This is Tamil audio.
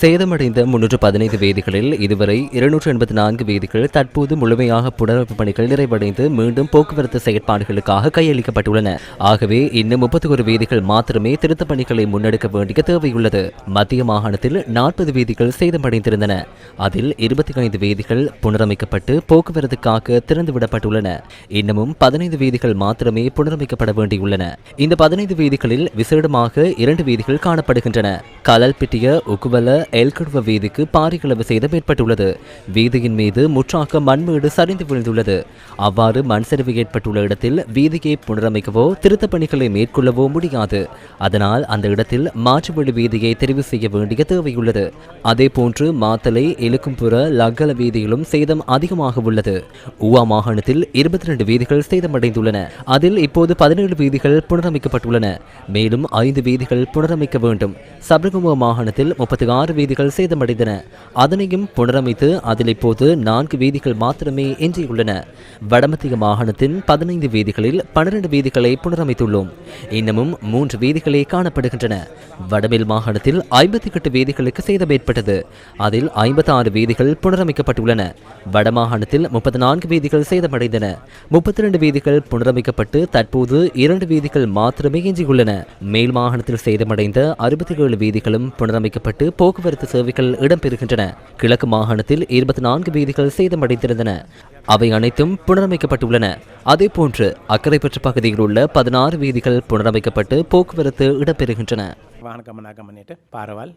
சேதமடைந்த முன்னூற்று பதினைந்து வேதிகளில் இதுவரை இருநூற்று எண்பத்தி நான்கு வேதிகள் தற்போது முழுமையாக புனரமைப்பு பணிகள் நிறைவடைந்து மீண்டும் போக்குவரத்து செயற்பாடுகளுக்காக கையளிக்கப்பட்டுள்ளன. ஆகவே இன்னும் முப்பத்தி ஒரு வேதிகள் மாத்திரமே திருத்த பணிகளை முன்னெடுக்க வேண்டிய தேவையுள்ளது. மத்திய மாகாணத்தில் நாற்பது வேதிகள் சேதமடைந்திருந்தன. அதில் இருபத்தி ஐந்து வேதிகள் புனரமைக்கப்பட்டு போக்குவரத்துக்காக திறந்துவிடப்பட்டுள்ளன. இன்னமும் பதினைந்து வேதிகள் மாத்திரமே புனரமைக்கப்பட வேண்டியுள்ளன. இந்த பதினைந்து வேதிகளில் விசேடமாக இரண்டு வீதிகள் காணப்படுகின்றன. கலல்பிட்டிய உக்குவல எல்கடுவ வீதிக்கு பாரிகளவு சேதம் ஏற்பட்டுள்ளது வீதியின் மீது முற்றாக மண்மேடு சரிந்து விழுந்துள்ளது. அவ்வாறு மண் சரிவு ஏற்பட்டுள்ள இடத்தில் வீதியை புனரமைக்கவோ திருத்தப் பணிகளை மேற்கொள்ளவோ முடியாது. அதனால் அந்த இடத்தில் மாற்றுவழி வீதியை தெரிவு செய்ய வேண்டிய தேவையுள்ளது. அதேபோன்று மாத்தலை எலுக்கும்புற லக்கல வீதியிலும் சேதம் அதிகமாக உள்ளது. ஊவா மாகாணத்தில் இருபத்தி ரெண்டு வீதிகள் சேதமடைந்துள்ளன. அதில் இப்போது பதினேழு வீதிகள் புனரமைக்கப்பட்டுள்ளன. மேலும் ஐந்து வீதிகள் புனரமைக்க வேண்டும். சபரகமுவ மாகாணத்தில் முப்பத்தி ஆறு வீதிகள் சேதமடைந்தன. அதனையும் புனரமைத்து அதில் இப்போது நான்கு வீதிகள் மாத்திரமே எஞ்சியுள்ளன. வடமத்திய மாகாணத்தின் பதினைந்து வீதிகளில் பன்னிரண்டு வீதிகளை புனரமைத்துள்ளோம். இன்னமும் மூன்று வீதிகளே காணப்படுகின்றன. வடமேல் மாகாணத்தில் ஐம்பத்தி எட்டு வீதிகளுக்கு சேதம் ஏற்பட்டது. அதில் ஐம்பத்தி ஆறு வீதிகள் புனரமைக்கப்பட்டுள்ளன. வடமாகாணத்தில் முப்பத்தி நான்கு வீதிகள் சேதமடைந்தன. முப்பத்தி ரெண்டு வீதிகள் புனரமைக்கப்பட்டு தற்போது இரண்டு வீதிகள் மாத்திரமே எஞ்சியுள்ளன. மேல் மாகாணத்தில் சேதமடைந்த அறுபத்தி ஏழு வீதிகள் சாலைகளும் புனரமைக்கப்பட்டு போக்குவரத்து சேவைகள் இடம்பெறுகின்றன. கிழக்கு மாகாணத்தில் இருபத்தி நான்கு வீதிகள் சேதமடைந்திருந்தன. அவை அனைத்தும் புனரமைக்கப்பட்டுள்ளன. அதேபோன்று அக்கறைப்பற்ற பகுதியில் உள்ள பதினாறு வீதிகள் புனரமைக்கப்பட்டு போக்குவரத்து இடம்பெறுகின்றன. வாகன பாரவால்.